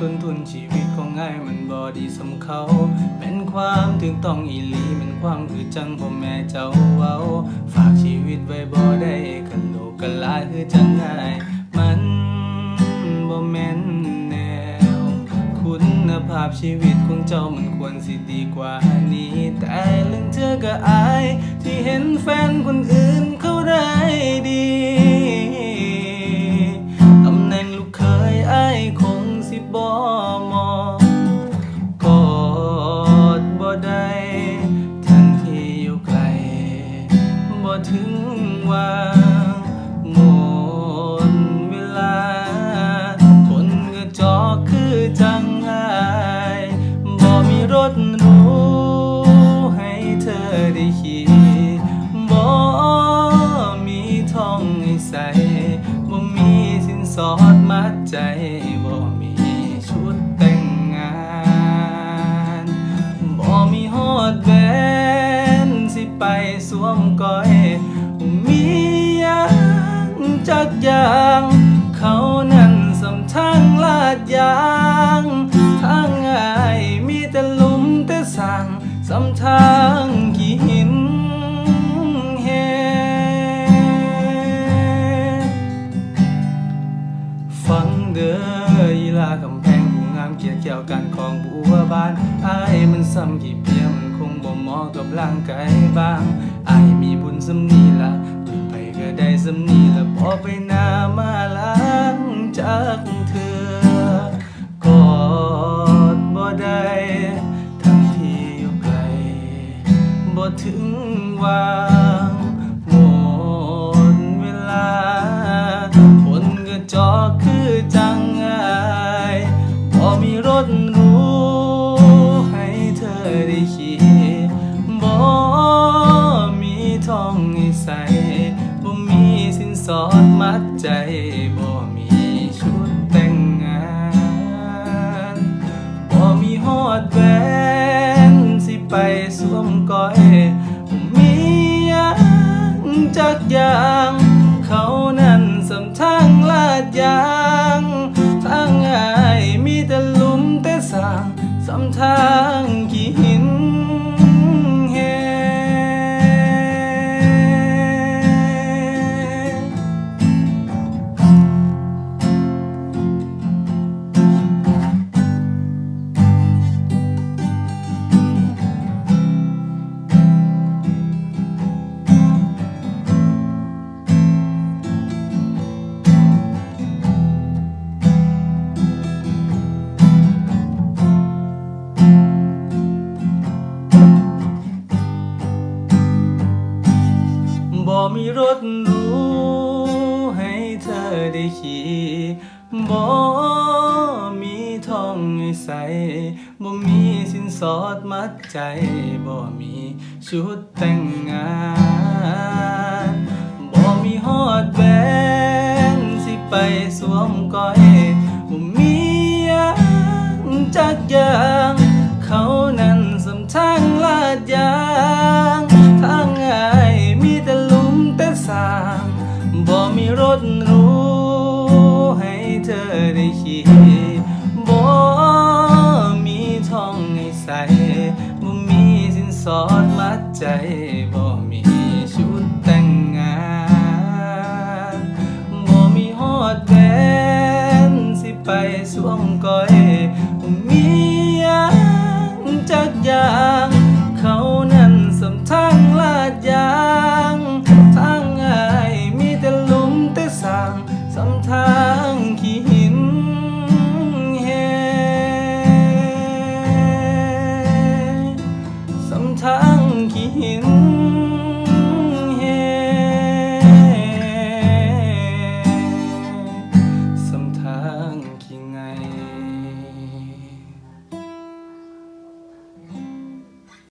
ต้นทุนชีวิตของง่ายมันบอดีสำเขาเป็นความถึงต้องอีหลีเป็นความคือจังพ่อแม่เจ้าเว้า ฝากชีวิตไว้บ่ได้กันโลกกันลายคือจังง่าย มันบ่แม่นแนว คุณภาพชีวิตของเจ้ามันควรสิดีกว่านี้ แต่เรื่องเธอก็อาย ที่เห็นแฟนคนอื่นเขาได้ดี ถึงว่าหมดเวลา คนก็จอกคือจังไห้บ่มีรถรู้ให้เธอได้ขี่บ่มีทองให้ใส่บ่มีสินสอดมัดใจบ่มีชุดแต่งงานบ่มีฮอดแหวนสิไปสวมก้อย มียังจักอย่าง เขานั้นสำทางลาดยางทางง่ายมีแต่ลุมแต่สั่งสำทางกี่หินแหฟังเด้อยีลากำแพงผู้งามเกียรติเกี่ยวกันของบัวบานอายมันซ้ำกี่เพียมันคงบ่เหมาะกับร่างกายบางอายมีบุญสำนี สำนีละพอไปนามาล้างจากเธอกอดบ่ได้ทั้งที่อยู่ไกลบ่ถึงวางหมดเวลาคนก็จอกคือจังไงพอมีรถรู้ให้เธอได้ขี่บ่มีทองให้ใส่ สอดมัดใจบ่มีชุดแต่งงานบ่มีฮอดแหวนสิไปสวมก้อยมียังจักอย่างเขานั้นสำทางลาดยางทางง่ายมีแต่ลุมแต่สางสำทาง มีรถรู้ให้เธอได้ขี่บ่มีทองให้ใส่บ่มีสินสอดมัดใจบ่มีชุดแต่งงานบ่มีฮอดแบนสิไปสวมก้อย ขี่บ่มีทองให้ใส่บ่มีสินสอดมัดใจบ่มีชุดแต่งงานบ่มีฮอดแหวนสิไปสวมก้อยบ่มีหยังจักอย่าง